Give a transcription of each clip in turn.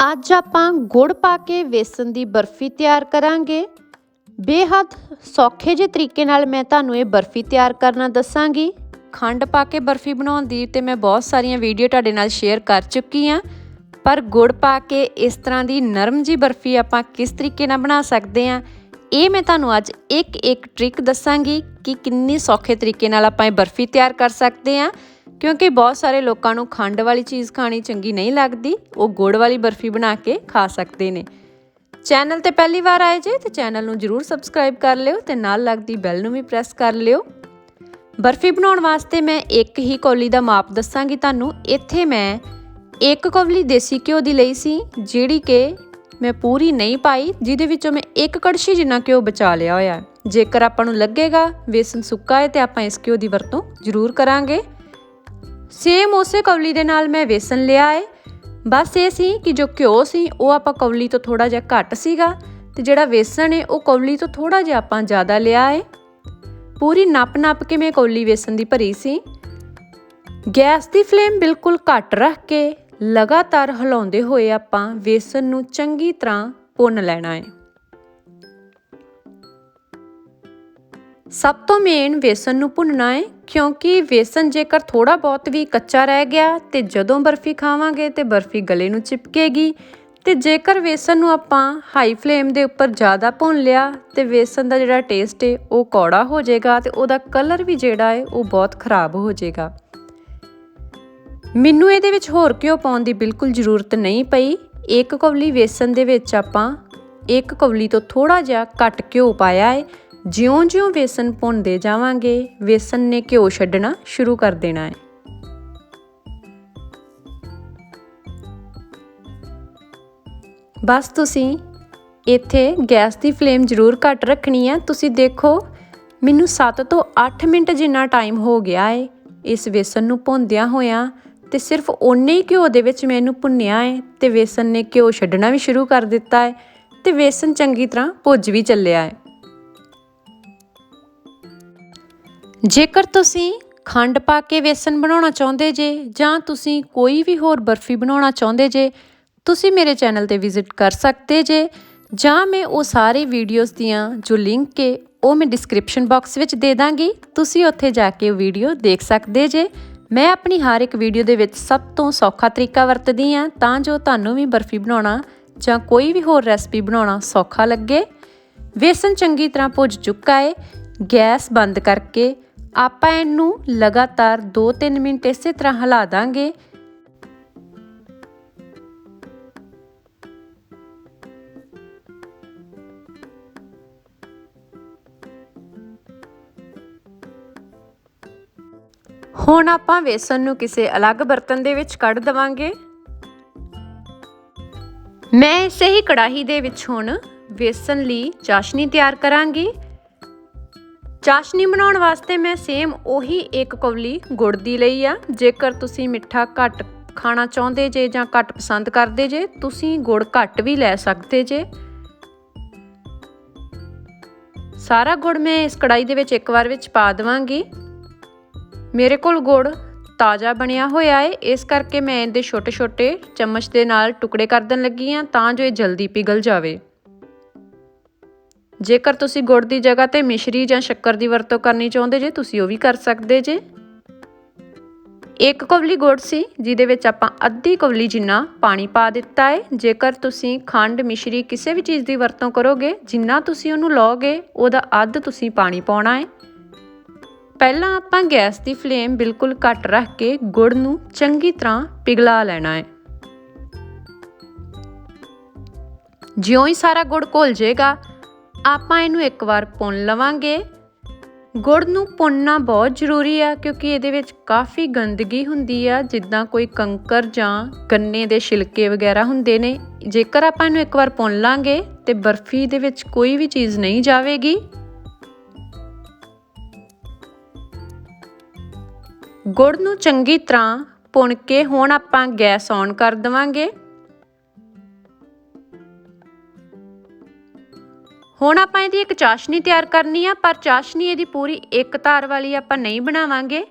ਅੱਜ ਆਪਾਂ ਗੁੜ ਪਾ ਕੇ ਵੇਸਣ ਦੀ ਬਰਫੀ ਤਿਆਰ ਕਰਾਂਗੇ। ਬੇਹੱਦ ਸੌਖੇ ਜਿਹੇ ਤਰੀਕੇ ਨਾਲ ਮੈਂ ਤੁਹਾਨੂੰ ਇਹ ਬਰਫੀ ਤਿਆਰ ਕਰਨਾ ਦੱਸਾਂਗੀ। ਖੰਡ ਪਾ ਕੇ ਬਰਫੀ ਬਣਾਉਣ ਦੀ ਤੇ ਮੈਂ ਬਹੁਤ ਸਾਰੀਆਂ ਵੀਡੀਓ ਤੁਹਾਡੇ ਨਾਲ ਸ਼ੇਅਰ ਕਰ ਚੁੱਕੀ ਹਾਂ। ਪਰ ਗੁੜ ਪਾ ਕੇ ਇਸ ਤਰ੍ਹਾਂ ਦੀ ਨਰਮ ਜੀ ਬਰਫੀ ਆਪਾਂ ਕਿਸ ਤਰੀਕੇ ਨਾਲ ਬਣਾ ਸਕਦੇ ਹਾਂ, ਇਹ ਮੈਂ ਤੁਹਾਨੂੰ ਅੱਜ ਇੱਕ ਇੱਕ ਟ੍ਰਿਕ ਦੱਸਾਂਗੀ ਕਿ ਕਿੰਨੀ ਸੌਖੇ ਤਰੀਕੇ ਨਾਲ ਆਪਾਂ ਇਹ ਬਰਫੀ ਤਿਆਰ ਕਰ ਸਕਦੇ ਹਾਂ। ਕਿਉਂਕਿ ਬਹੁਤ ਸਾਰੇ ਲੋਕਾਂ ਨੂੰ ਖੰਡ ਵਾਲੀ ਚੀਜ਼ ਖਾਣੀ ਚੰਗੀ ਨਹੀਂ ਲੱਗਦੀ, ਉਹ ਗੁੜ ਵਾਲੀ ਬਰਫੀ ਬਣਾ ਕੇ ਖਾ ਸਕਦੇ ਨੇ। ਚੈਨਲ ਤੇ ਪਹਿਲੀ ਵਾਰ ਆਏ ਜੇ ਤੇ ਚੈਨਲ ਨੂੰ ਜਰੂਰ ਸਬਸਕ੍ਰਾਈਬ ਕਰ ਲਿਓ ਤੇ ਨਾਲ ਲੱਗਦੀ ਬੈਲ ਨੂੰ ਵੀ ਪ੍ਰੈਸ ਕਰ ਲਿਓ। ਬਰਫੀ ਬਣਾਉਣ ਵਾਸਤੇ ਮੈਂ ਇੱਕ ਹੀ ਕੌਲੀ ਦਾ ਮਾਪ ਦੱਸਾਂਗੀ ਤੁਹਾਨੂੰ। ਇੱਥੇ ਮੈਂ ਇੱਕ ਕੌਲੀ ਦੇਸੀ ਘਿਓ ਦੀ ਲਈ ਸੀ, ਜਿਹੜੀ ਕਿ ਮੈਂ ਪੂਰੀ ਨਹੀਂ ਪਾਈ, ਜਿਹਦੇ ਵਿੱਚੋਂ ਮੈਂ ਇੱਕ ਕੜਛੀ ਜਿੰਨਾ ਘਿਓ ਬਚਾ ਲਿਆ ਹੋਇਆ। ਜੇਕਰ ਆਪਾਂ ਨੂੰ ਲੱਗੇਗਾ ਵੇਸਣ ਸੁੱਕਾ ਹੈ ਤੇ ਆਪਾਂ ਇਸ ਘਿਓ ਦੀ ਵਰਤੋਂ ਜ਼ਰੂਰ ਕਰਾਂਗੇ। ਸੇਮ ਉਸੇ ਕੌਲੀ ਦੇ ਨਾਲ ਮੈਂ ਵੇਸਣ ਲਿਆ ਹੈ ਬਸ ਇਹ ਸੀ ਕਿ ਜੋ ਘਿਓ ਸੀ, ਉਹ ਆਪਾਂ ਕੌਲੀ ਤੋਂ ਥੋੜਾ ਜਿਹਾ ਘੱਟ ਸੀਗਾ ਤੇ ਜਿਹੜਾ ਵੇਸਣ ਏ, ਉਹ ਕੌਲੀ ਤੋਂ ਥੋੜਾ ਜਿਹਾ ਆਪਾਂ ਜ਼ਿਆਦਾ ਲਿਆ ਹੈ ਪੂਰੀ ਨੱਪ ਨੱਪ ਕੇ ਮੈਂ ਕੌਲੀ ਵੇਸਣ ਦੀ ਭਰੀ ਸੀ। ਗੈਸ ਦੀ ਫਲੇਮ ਬਿਲਕੁਲ ਘੱਟ ਰੱਖ ਕੇ ਲਗਾਤਾਰ ਹਿਲਾਉਂਦੇ ਹੋਏ ਆਪਾਂ ਵੇਸਣ ਨੂੰ ਚੰਗੀ ਤਰ੍ਹਾਂ ਭੁੰਨ ਲੈਣਾ ਏ। ਸਭ ਤੋਂ ਮੇਨ ਵੇਸਣ ਨੂੰ ਭੁੰਨਣਾ ਹੈ ਕਿਉਂਕਿ ਵੇਸਣ ਜੇਕਰ ਥੋੜਾ ਬਹੁਤ ਵੀ ਕੱਚਾ ਰਹਿ ਗਿਆ ਤੇ ਜਦੋਂ ਬਰਫੀ ਖਾਵਾਂਗੇ ਤੇ ਬਰਫੀ ਗਲੇ ਨੂੰ ਚਿਪਕੇਗੀ। ਤੇ ਜੇਕਰ ਵੇਸਣ ਨੂੰ ਆਪਾਂ ਹਾਈ ਫਲੇਮ ਦੇ ਉੱਪਰ ਜ਼ਿਆਦਾ ਭੁੰਨ ਲਿਆ ਤੇ ਵੇਸਣ ਦਾ ਜਿਹੜਾ ਟੇਸਟ ਹੈ ਉਹ ਕੌੜਾ ਹੋ ਜਾਏਗਾ ਤੇ ਉਹਦਾ ਕਲਰ ਵੀ ਜਿਹੜਾ ਹੈ ਉਹ ਬਹੁਤ ਖਰਾਬ ਹੋ ਜਾਏਗਾ। ਮੈਨੂੰ ਇਹਦੇ ਵਿੱਚ ਹੋਰ ਘਿਓ ਪਾਉਣ ਦੀ ਬਿਲਕੁਲ ਜ਼ਰੂਰਤ ਨਹੀਂ ਪਈ। ਇੱਕ ਕੌਲੀ ਵੇਸਣ ਦੇ ਵਿੱਚ ਆਪਾਂ ਇੱਕ ਕੌਲੀ ਤੋਂ ਥੋੜਾ ਜਿਹਾ ਘੱਟ ਘਿਓ ਪਾਇਆ ਹੈ ਜਿਉਂ-ਜਿਉਂ ਵੇਸਣ ਭੁੰਨਦੇ ਜਾਵਾਂਗੇ ਵੇਸਣ ਨੇ ਘਿਓ ਛੱਡਣਾ ਸ਼ੁਰੂ ਕਰ ਦੇਣਾ ਹੈ। ਬਸ ਤੁਸੀਂ ਇੱਥੇ ਗੈਸ ਦੀ ਫਲੇਮ ਜ਼ਰੂਰ ਘੱਟ ਰੱਖਣੀ ਹੈ ਤੁਸੀਂ ਦੇਖੋ, ਮੈਨੂੰ 7 ਤੋਂ 8 ਮਿੰਟ ਜਿੰਨਾ ਟਾਈਮ ਹੋ ਗਿਆ ਹੈ ਇਸ ਵੇਸਣ ਨੂੰ ਭੁੰਨਦਿਆਂ ਹੋਇਆਂ ਤੇ ਸਿਰਫ ਓਨੇ ਹੀ ਘਿਓ ਦੇ ਵਿੱਚ ਮੈਂ ਇਹਨੂੰ ਭੁੰਨਿਆ ਹੈ ਤੇ ਵੇਸਣ ਨੇ ਘਿਓ ਛੱਡਣਾ ਵੀ ਸ਼ੁਰੂ ਕਰ ਦਿੱਤਾ ਹੈ ਤੇ ਵੇਸਣ ਚੰਗੀ ਤਰ੍ਹਾਂ ਭੁੱਜ ਵੀ ਚੱਲਿਆ ਹੈ ਜੇਕਰ ਤੁਸੀਂ ਖੰਡ ਪਾ ਕੇ ਵੇਸਣ ਬਣਾਉਣਾ ਚਾਹੁੰਦੇ ਜੇ ਜਾਂ ਤੁਸੀਂ ਕੋਈ ਵੀ ਹੋਰ ਬਰਫੀ ਬਣਾਉਣਾ ਚਾਹੁੰਦੇ ਜੇ, ਤੁਸੀਂ ਮੇਰੇ ਚੈਨਲ ਤੇ ਵਿਜ਼ਿਟ ਕਰ ਸਕਦੇ ਜੇ, ਜਾਂ ਮੈਂ ਉਹ ਸਾਰੇ ਵੀਡੀਓਜ਼ ਦੀਆਂ ਜੋ ਲਿੰਕ ਹੈ ਉਹ ਮੈਂ ਡਿਸਕ੍ਰਿਪਸ਼ਨ ਬਾਕਸ ਵਿੱਚ ਦੇ ਦਾਂਗੀ, ਤੁਸੀਂ ਉੱਥੇ ਜਾ ਕੇ ਉਹ ਵੀਡੀਓ ਦੇਖ ਸਕਦੇ ਜੇ। ਮੈਂ ਆਪਣੀ ਹਰ ਇੱਕ ਵੀਡੀਓ ਦੇ ਵਿੱਚ ਸਭ ਤੋਂ ਸੌਖਾ ਤਰੀਕਾ ਵਰਤਦੀ ਹਾਂ ਤਾਂ ਜੋ ਤੁਹਾਨੂੰ ਵੀ ਬਰਫੀ ਬਣਾਉਣਾ ਜਾਂ ਕੋਈ ਵੀ ਹੋਰ ਰੈਸਪੀ ਬਣਾਉਣਾ ਸੌਖਾ ਲੱਗੇ। ਵੇਸਨ ਚੰਗੀ ਤਰ੍ਹਾਂ ਭੁੱਜ ਚੁੱਕਾ ਹੈ ਗੈਸ ਬੰਦ ਕਰਕੇ ਆਪਾਂ ਇਹਨੂੰ ਲਗਾਤਾਰ 2-3 ਮਿੰਟ ਇਸੇ ਤਰ੍ਹਾਂ ਹਿਲਾ ਦਾਂਗੇ। ਹੁਣ ਆਪਾਂ ਵੇਸਣ ਨੂੰ ਕਿਸੇ ਅਲੱਗ ਬਰਤਨ ਦੇ ਵਿੱਚ ਕੱਢ ਦਵਾਂਗੇ। ਮੈਂ ਇਸੇ ਹੀ ਕੜਾਹੀ ਦੇ ਵਿੱਚ ਹੁਣ ਵੇਸਣ ਲਈ ਚਾਸ਼ਨੀ ਤਿਆਰ ਕਰਾਂਗੀ। ਚਾਸ਼ਨੀ ਬਣਾਉਣ ਵਾਸਤੇ ਮੈਂ ਸੇਮ ਉਹੀ ਇੱਕ ਕੌਲੀ ਗੁੜ ਦੀ ਲਈ ਆ। ਜੇਕਰ ਤੁਸੀਂ ਮਿੱਠਾ ਘੱਟ ਖਾਣਾ ਚਾਹੁੰਦੇ ਜੇ ਜਾਂ ਘੱਟ ਪਸੰਦ ਕਰਦੇ ਜੇ, ਤੁਸੀਂ ਗੁੜ ਘੱਟ ਵੀ ਲੈ ਸਕਦੇ ਜੇ। ਸਾਰਾ ਗੁੜ ਮੈਂ ਇਸ ਕੜਾਈ ਦੇ ਵਿੱਚ ਇੱਕ ਵਾਰ ਵਿੱਚ ਪਾ ਦਵਾਂਗੀ। ਮੇਰੇ ਕੋਲ ਗੁੜ ਤਾਜ਼ਾ ਬਣਿਆ ਹੋਇਆ ਹੈ ਇਸ ਕਰਕੇ ਮੈਂ ਇਹਦੇ ਛੋਟੇ-ਛੋਟੇ ਚਮਚ ਦੇ ਨਾਲ ਟੁਕੜੇ ਕਰ ਦੇਣ ਲੱਗੀ ਆ ਤਾਂ ਜੋ ਇਹ ਜਲਦੀ ਪਿਘਲ ਜਾਵੇ। ਜੇਕਰ ਤੁਸੀਂ ਗੁੜ ਦੀ ਜਗ੍ਹਾ ਤੇ ਮਿਸ਼ਰੀ ਜਾਂ ਸ਼ੱਕਰ ਦੀ ਵਰਤੋਂ ਕਰਨੀ ਚਾਹੁੰਦੇ ਜੇ, ਤੁਸੀਂ ਉਹ ਵੀ ਕਰ ਸਕਦੇ ਜੇ। ਇੱਕ ਕੌਲੀ ਗੁੜ ਸੀ, ਜਿਹਦੇ ਵਿੱਚ ਆਪਾਂ ਅੱਧੀ ਕੌਲੀ ਜਿੰਨਾ ਪਾਣੀ ਪਾ ਦਿੱਤਾ ਹੈ ਜੇਕਰ ਤੁਸੀਂ ਖੰਡ, ਮਿਸ਼ਰੀ ਕਿਸੇ ਵੀ ਚੀਜ਼ ਦੀ ਵਰਤੋਂ ਕਰੋਗੇ, ਜਿੰਨਾ ਤੁਸੀਂ ਉਹਨੂੰ ਲਓਗੇ, ਉਹਦਾ ਅੱਧ ਤੁਸੀਂ ਪਾਣੀ ਪਾਉਣਾ ਹੈ ਪਹਿਲਾਂ ਆਪਾਂ ਗੈਸ ਦੀ ਫਲੇਮ ਬਿਲਕੁਲ ਘੱਟ ਰੱਖ ਕੇ ਗੁੜ ਨੂੰ ਚੰਗੀ ਤਰ੍ਹਾਂ ਪਿਘਲਾ ਲੈਣਾ ਹੈ ਜਿਉਂ ਹੀ ਸਾਰਾ ਗੁੜ ਘੁਲ ਜਾਏਗਾ ਆਪਾਂ ਇਹਨੂੰ ਇੱਕ ਵਾਰ ਭੁੰਨ ਲਵਾਂਗੇ। ਗੁੜ ਨੂੰ ਭੁੰਨਣਾ ਬਹੁਤ ਜ਼ਰੂਰੀ ਆ, ਕਿਉਂਕਿ ਇਹਦੇ ਵਿੱਚ ਕਾਫੀ ਗੰਦਗੀ ਹੁੰਦੀ ਆ, ਜਿੱਦਾਂ ਕੋਈ ਕੰਕਰ ਜਾਂ ਗੰਨੇ ਦੇ ਛਿਲਕੇ ਵਗੈਰਾ ਹੁੰਦੇ ਨੇ। ਜੇਕਰ ਆਪਾਂ ਇਹਨੂੰ ਇੱਕ ਵਾਰ ਭੁੰਨ ਲਾਂਗੇ ਤੇ ਬਰਫੀ ਦੇ ਵਿੱਚ ਕੋਈ ਵੀ ਚੀਜ਼ ਨਹੀਂ ਜਾਵੇਗੀ। ਗੁੜ ਨੂੰ ਚੰਗੀ ਤਰ੍ਹਾਂ ਭੁੰਨ ਕੇ ਹੁਣ ਆਪਾਂ ਗੈਸ ਔਨ ਕਰ ਦਵਾਂਗੇ। ਹੁਣ ਆਪਾਂ ਇਹਦੀ ਇੱਕ ਚਾਸ਼ਨੀ ਤਿਆਰ ਕਰਨੀ ਆ, ਪਰ ਚਾਸ਼ਨੀ ਇਹਦੀ ਪੂਰੀ ਇੱਕ ਤਾਰ ਵਾਲੀ ਆਪਾਂ ਨਹੀਂ ਬਣਾਵਾਂਗੇ।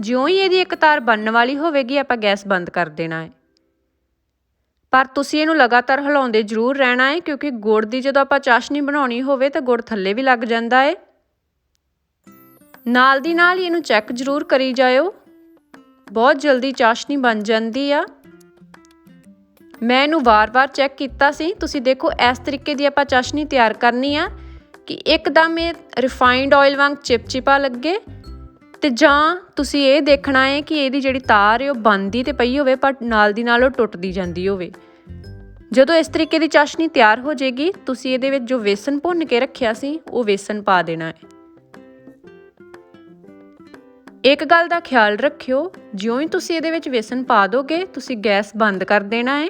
ਜਿਉਂ ਹੀ ਇਹਦੀ ਇੱਕ ਤਾਰ ਬਣਨ ਵਾਲੀ ਹੋਵੇਗੀ, ਆਪਾਂ ਗੈਸ ਬੰਦ ਕਰ ਦੇਣਾ ਹੈ। ਪਰ ਤੁਸੀਂ ਇਹਨੂੰ ਲਗਾਤਾਰ ਹਿਲਾਉਂਦੇ ਜ਼ਰੂਰ ਰਹਿਣਾ ਹੈ, ਕਿਉਂਕਿ ਗੁੜ ਦੀ ਜਦੋਂ ਆਪਾਂ ਚਾਸ਼ਨੀ ਬਣਾਉਣੀ ਹੋਵੇ, ਤਾਂ ਗੁੜ ਥੱਲੇ ਵੀ ਲੱਗ ਜਾਂਦਾ ਹੈ। ਨਾਲ ਦੀ ਨਾਲ ਇਹਨੂੰ ਚੈੱਕ ਜ਼ਰੂਰ ਕਰੀ ਜਾਇਓ। ਬਹੁਤ ਜਲਦੀ ਚਾਸ਼ਨੀ ਬਣ ਜਾਂਦੀ ਆ। ਮੈਂ ਇਹਨੂੰ ਵਾਰ-ਵਾਰ ਚੈੱਕ ਕੀਤਾ ਸੀ। ਤੁਸੀਂ ਦੇਖੋ, ਇਸ ਤਰੀਕੇ ਦੀ ਆਪਾਂ ਚਾਸ਼ਨੀ ਤਿਆਰ ਕਰਨੀ ਆ ਕਿ ਇੱਕਦਮ ਇਹ ਰਿਫਾਈਨਡ ਆਇਲ ਵਾਂਗ ਚਿਪਚਿਪਾ ਲੱਗੇ ਤੇ ਜਾਂ ਤੁਸੀਂ ਇਹ ਦੇਖਣਾ ਹੈ ਕਿ ਇਹਦੀ ਜਿਹੜੀ ਤਾਰ ਹੈ ਉਹ ਬੰਦੀ ਤੇ ਪਈ ਹੋਵੇ, ਪਰ ਨਾਲ ਦੀ ਨਾਲ ਉਹ ਟੁੱਟਦੀ ਜਾਂਦੀ ਹੋਵੇ। ਜਦੋਂ ਇਸ ਤਰੀਕੇ ਦੀ ਚਾਸ਼ਨੀ ਤਿਆਰ ਹੋ ਜਾਏਗੀ, ਤੁਸੀਂ ਇਹਦੇ ਵਿੱਚ ਜੋ ਵੇਸਨ ਭੁੰਨ ਕੇ ਰੱਖਿਆ ਸੀ, ਉਹ ਵੇਸਨ ਪਾ ਦੇਣਾ ਹੈ। ਇੱਕ ਗੱਲ ਦਾ ਖਿਆਲ ਰੱਖਿਓ, ਜਿਉਂ ਹੀ ਤੁਸੀਂ ਇਹਦੇ ਵਿੱਚ ਵੇਸਨ ਪਾ ਦੋਗੇ, ਤੁਸੀਂ ਗੈਸ ਬੰਦ ਕਰ ਦੇਣਾ ਹੈ।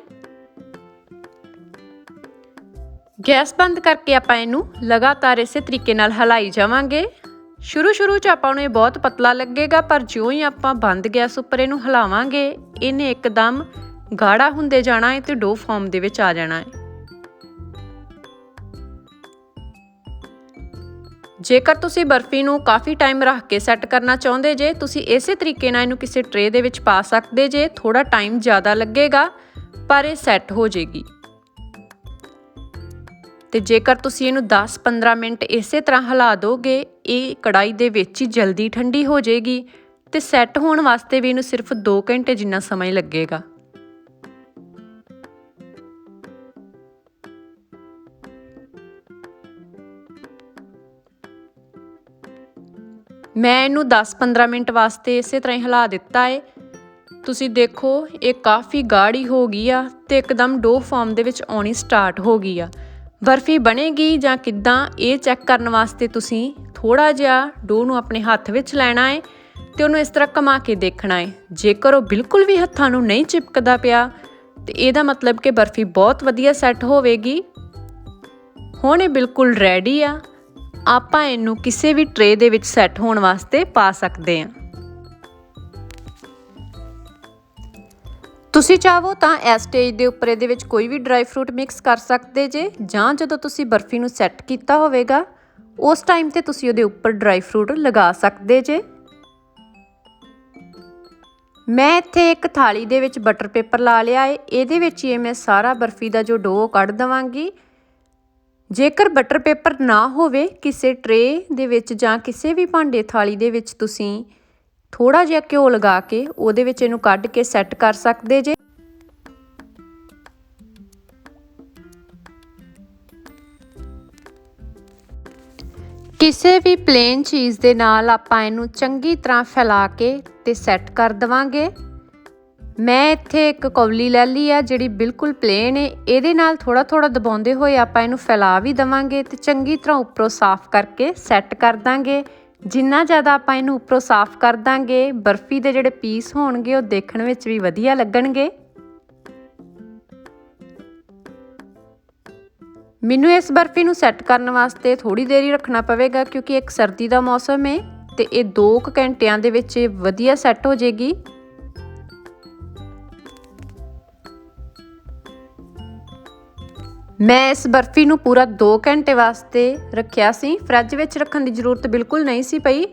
ਗੈਸ ਬੰਦ ਕਰਕੇ ਆਪਾਂ ਇਹਨੂੰ ਲਗਾਤਾਰ ਇਸੇ ਤਰੀਕੇ ਨਾਲ ਹਲਾਈ ਜਾਵਾਂਗੇ। ਸ਼ੁਰੂ ਸ਼ੁਰੂ ਚ ਆਪਾਂ ਨੂੰ ਇਹ ਬਹੁਤ ਪਤਲਾ ਲੱਗੇਗਾ, ਪਰ ਜਿਉਂ ਹੀ ਆਪਾਂ ਬੰਦ ਗੈਸ ਉੱਪਰ ਇਹਨੂੰ ਹਿਲਾਵਾਂਗੇ, ਇਹਨੇ ਇੱਕਦਮ ਗਾੜਾ ਹੁੰਦੇ ਜਾਣਾ ਹੈ ਤੇ ਡੋ ਫਾਰਮ ਦੇ ਵਿੱਚ ਆ ਜਾਣਾ ਹੈ। ਜੇਕਰ ਤੁਸੀਂ ਬਰਫੀ ਨੂੰ ਕਾਫੀ ਟਾਈਮ ਰੱਖ ਕੇ ਸੈੱਟ ਕਰਨਾ ਚਾਹੁੰਦੇ ਜੇ, ਤੁਸੀਂ ਇਸੇ ਤਰੀਕੇ ਨਾਲ ਇਹਨੂੰ ਕਿਸੇ ਟਰੇ ਦੇ ਵਿੱਚ ਪਾ ਸਕਦੇ ਜੇ ਥੋੜਾ ਟਾਈਮ ਜ਼ਿਆਦਾ ਲੱਗੇਗਾ, ਪਰ ਇਹ ਸੈੱਟ ਹੋ ਜਾਏਗੀ ਤੇ ਜੇਕਰ ਤੁਸੀਂ ਇਹਨੂੰ 10-15 ਮਿੰਟ ਇਸੇ ਤਰ੍ਹਾਂ ਹਿਲਾ ਦੋਗੇ, ਇਹ ਕੜਾਈ ਦੇ ਵਿੱਚ ਹੀ ਜਲਦੀ ਠੰਡੀ ਹੋ ਜਾਏਗੀ ਤੇ ਸੈੱਟ ਹੋਣ ਵਾਸਤੇ ਵੀ ਇਹਨੂੰ ਸਿਰਫ 2 ਘੰਟੇ ਜਿੰਨਾ ਸਮਾਂ ਹੀ ਲੱਗੇਗਾ। ਮੈਂ ਇਹਨੂੰ 10-15 ਮਿੰਟ ਵਾਸਤੇ ਇਸੇ ਤਰ੍ਹਾਂ ਹੀ ਹਿਲਾ ਦਿੱਤਾ ਏ। ਤੁਸੀਂ ਦੇਖੋ, ਇਹ ਕਾਫੀ ਗਾੜੀ ਹੋ ਗਈ ਆ ਤੇ ਇੱਕਦਮ ਡੋ ਫਾਰਮ ਦੇ ਵਿੱਚ ਆਉਣੀ ਸਟਾਰਟ ਹੋ ਗਈ ਆ। ਬਰਫੀ ਬਣੇਗੀ ਜਾਂ ਕਿੱਦਾਂ, ਇਹ ਚੈੱਕ ਕਰਨ ਵਾਸਤੇ ਤੁਸੀਂ ਥੋੜਾ ਜਿਹਾ ਡੋ ਨੂੰ ਆਪਣੇ ਹੱਥ ਵਿੱਚ ਲੈਣਾ ਹੈ ਤੇ ਉਹਨੂੰ ਇਸ ਤਰ੍ਹਾਂ ਕਮਾ ਕੇ ਦੇਖਣਾ ਹੈ ਜੇਕਰ ਉਹ ਬਿਲਕੁਲ ਵੀ ਹੱਥਾਂ ਨੂੰ ਨਹੀਂ ਚਿਪਕਦਾ ਪਿਆ, ਤੇ ਇਹਦਾ ਮਤਲਬ ਕਿ ਬਰਫੀ ਬਹੁਤ ਵਧੀਆ ਸੈੱਟ ਹੋਵੇਗੀ। ਹੁਣ ਇਹ ਬਿਲਕੁਲ ਰੈਡੀ ਆ। ਆਪਾਂ ਇਹਨੂੰ ਕਿਸੇ ਵੀ ਟਰੇ ਦੇ ਵਿੱਚ ਸੈੱਟ ਹੋਣ ਵਾਸਤੇ ਪਾ ਸਕਦੇ ਹਾਂ ਤੁਸੀਂ ਚਾਹੋ ਤਾਂ ਇਸ ਸਟੇਜ ਦੇ ਉੱਪਰ ਇਹਦੇ ਵਿੱਚ ਕੋਈ ਵੀ ਡਰਾਈ ਫਰੂਟ ਮਿਕਸ ਕਰ ਸਕਦੇ ਜੇ, ਜਾਂ ਜਦੋਂ ਤੁਸੀਂ ਬਰਫੀ ਨੂੰ ਸੈੱਟ ਕੀਤਾ ਹੋਵੇਗਾ, ਉਸ ਟਾਈਮ ਤੇ ਤੁਸੀਂ ਉਹਦੇ ਉੱਪਰ ਡਰਾਈ ਫਰੂਟ ਲਗਾ ਸਕਦੇ ਜੇ। ਮੈਂ ਇੱਥੇ ਇੱਕ ਥਾਲੀ ਦੇ ਵਿੱਚ ਬਟਰ ਪੇਪਰ ਲਾ ਲਿਆ ਏ, ਇਹਦੇ ਵਿੱਚ ਹੀ ਮੈਂ ਸਾਰਾ ਬਰਫੀ ਦਾ ਜੋ ਡੋ ਕੱਢ ਦਵਾਂਗੀ। ਜੇਕਰ ਬਟਰ ਪੇਪਰ ਨਾ ਹੋਵੇ, ਕਿਸੇ ਟਰੇ ਦੇ ਵਿੱਚ ਜਾਂ ਕਿਸੇ ਵੀ ਭਾਂਡੇ ਥਾਲੀ ਦੇ ਵਿੱਚ ਤੁਸੀਂ ਥੋੜਾ ਜਿਹਾ ਘਿਓ ਲਗਾ ਕੇ ਉਹਦੇ ਵਿੱਚ ਇਹਨੂੰ ਕੱਢ ਕੇ ਸੈੱਟ ਕਰ ਸਕਦੇ ਜੇ। ਕਿਸੇ ਵੀ ਪਲੇਨ ਚੀਜ਼ ਦੇ ਨਾਲ ਆਪਾਂ ਇਹਨੂੰ ਚੰਗੀ ਤਰ੍ਹਾਂ ਫੈਲਾ ਕੇ ਤੇ ਸੈੱਟ ਕਰ ਦਵਾਂਗੇ। ਮੈਂ ਇੱਥੇ ਇੱਕ ਕੌਲੀ ਲੈ ਲਈ ਆ, ਜਿਹੜੀ ਬਿਲਕੁਲ ਪਲੇਨ ਹੈ ਇਹਦੇ ਨਾਲ ਥੋੜਾ ਥੋੜਾ ਦਬਾਉਂਦੇ ਹੋਏ ਆਪਾਂ ਇਹਨੂੰ ਫੈਲਾ ਵੀ ਦਵਾਂਗੇ ਤੇ ਚੰਗੀ ਤਰ੍ਹਾਂ ਉੱਪਰੋਂ ਸਾਫ਼ ਕਰਕੇ ਸੈੱਟ ਕਰ ਦਾਂਗੇ। ਜਿੰਨਾ ਜ਼ਿਆਦਾ ਆਪਾਂ ਇਹਨੂੰ ਉੱਪਰੋਂ ਸਾਫ਼ ਕਰ ਦਾਂਗੇ, ਬਰਫੀ ਦੇ ਜਿਹੜੇ ਪੀਸ ਹੋਣਗੇ, ਉਹ ਦੇਖਣ ਵਿੱਚ ਵੀ ਵਧੀਆ ਲੱਗਣਗੇ। ਮੈਨੂੰ ਇਸ ਬਰਫੀ ਨੂੰ ਸੈੱਟ ਕਰਨ ਵਾਸਤੇ ਥੋੜੀ ਦੇਰ ਹੀ ਰੱਖਣਾ ਪਵੇਗਾ ਕਿਉਂਕਿ ਇੱਕ ਸਰਦੀ ਦਾ ਮੌਸਮ ਹੈ ਤੇ ਇਹ 2 ਘੰਟਿਆਂ ਦੇ ਵਿੱਚ ਵਧੀਆ ਸੈੱਟ ਹੋ ਜਾਏਗੀ ਮੈਂ ਇਸ ਬਰਫੀ ਨੂੰ ਪੂਰਾ 2 ਘੰਟੇ ਵਾਸਤੇ ਰੱਖਿਆ ਸੀ। ਫ੍ਰਿਜ ਵਿੱਚ ਰੱਖਣ ਦੀ ਜ਼ਰੂਰਤ ਬਿਲਕੁਲ ਨਹੀਂ ਸੀ ਪਈ।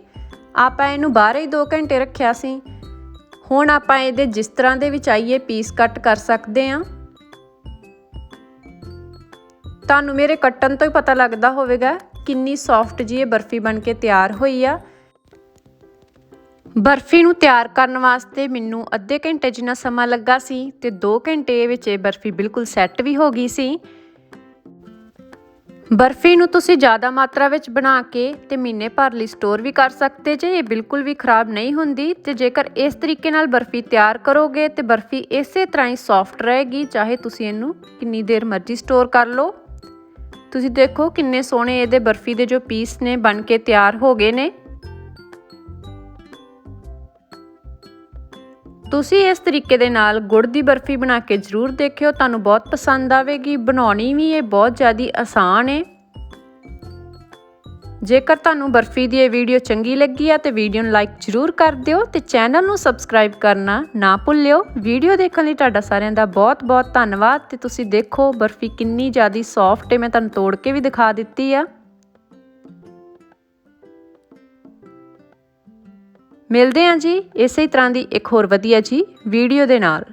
ਆਪਾਂ ਇਹਨੂੰ ਬਾਹਰ ਹੀ 2 ਘੰਟੇ ਰੱਖਿਆ ਸੀ। ਹੁਣ ਆਪਾਂ ਇਹਦੇ ਜਿਸ ਤਰ੍ਹਾਂ ਦੇ ਵਿੱਚ ਆਈਏ, ਪੀਸ ਕੱਟ ਕਰ ਸਕਦੇ ਹਾਂ। ਤੁਹਾਨੂੰ ਮੇਰੇ ਕੱਟਣ ਤੋਂ ਹੀ ਪਤਾ ਲੱਗਦਾ ਹੋਵੇਗਾ ਕਿੰਨੀ ਸੌਫਟ ਜੀ ਇਹ ਬਰਫੀ ਬਣ ਕੇ ਤਿਆਰ ਹੋਈ ਆ। ਬਰਫੀ ਨੂੰ ਤਿਆਰ ਕਰਨ ਵਾਸਤੇ ਮੈਨੂੰ ਅੱਧੇ ਘੰਟੇ ਜਿੰਨਾ ਸਮਾਂ ਲੱਗਾ ਸੀ ਤੇ 2 ਘੰਟੇ ਵਿੱਚ ਇਹ ਬਰਫੀ ਬਿਲਕੁਲ ਸੈੱਟ ਵੀ ਹੋ ਗਈ ਸੀ। ਬਰਫੀ ਨੂੰ ਤੁਸੀਂ ਜ਼ਿਆਦਾ ਮਾਤਰਾ ਵਿੱਚ ਬਣਾ ਕੇ ਤੇ ਮਹੀਨੇ ਭਰ ਲਈ ਸਟੋਰ ਵੀ ਕਰ ਸਕਦੇ ਜੇ। ਇਹ ਬਿਲਕੁਲ ਵੀ ਖਰਾਬ ਨਹੀਂ ਹੁੰਦੀ ਤੇ ਜੇਕਰ ਇਸ ਤਰੀਕੇ ਨਾਲ ਬਰਫੀ ਤਿਆਰ ਕਰੋਗੇ ਤੇ ਬਰਫੀ ਇਸੇ ਤਰ੍ਹਾਂ ਹੀ ਸੌਫਟ ਰਹੇਗੀ, ਚਾਹੇ ਤੁਸੀਂ ਇਹਨੂੰ ਕਿੰਨੀ ਦੇਰ ਮਰਜ਼ੀ ਸਟੋਰ ਕਰ ਲਓ। ਤੁਸੀਂ ਦੇਖੋ ਕਿੰਨੇ ਸੋਹਣੇ ਇਹਦੇ ਬਰਫੀ ਦੇ ਜੋ ਪੀਸ ਨੇ ਬਣ ਕੇ ਤਿਆਰ ਹੋ ਗਏ ਨੇ। ਤੁਸੀਂ ਇਸ ਤਰੀਕੇ ਦੇ ਨਾਲ ਗੁੜ ਦੀ ਬਰਫੀ ਬਣਾ ਕੇ ਜ਼ਰੂਰ ਦੇਖਿਓ, ਤੁਹਾਨੂੰ ਬਹੁਤ ਪਸੰਦ ਆਵੇਗੀ, ਬਣਾਉਣੀ ਵੀ ਇਹ ਬਹੁਤ ਜ਼ਿਆਦਾ ਆਸਾਨ ਹੈ ਜੇਕਰ ਤੁਹਾਨੂੰ ਬਰਫੀ ਦੀ ਇਹ ਵੀਡੀਓ ਚੰਗੀ ਲੱਗੀ ਆ ਤੇ ਵੀਡੀਓ ਨੂੰ ਲਾਈਕ ਜ਼ਰੂਰ ਕਰ ਦਿਓ ਤੇ ਚੈਨਲ ਨੂੰ ਸਬਸਕ੍ਰਾਈਬ ਕਰਨਾ ਨਾ ਭੁੱਲਿਓ। ਵੀਡੀਓ ਦੇਖਣ ਲਈ ਤੁਹਾਡਾ ਸਾਰਿਆਂ ਦਾ ਬਹੁਤ-ਬਹੁਤ ਧੰਨਵਾਦ ਤੇ ਤੁਸੀਂ ਦੇਖੋ ਬਰਫੀ ਕਿੰਨੀ ਜ਼ਿਆਦਾ ਸੌਫਟ ਹੈ ਮੈਂ ਤੁਹਾਨੂੰ ਤੋੜ ਕੇ ਵੀ ਦਿਖਾ ਦਿੱਤੀ ਆ। ਮਿਲਦੇ ਹਾਂ ਜੀ ਇਸੇ ਤਰ੍ਹਾਂ ਦੀ ਇੱਕ ਹੋਰ ਵਧੀਆ ਜੀ ਵੀਡੀਓ ਦੇ ਨਾਲ।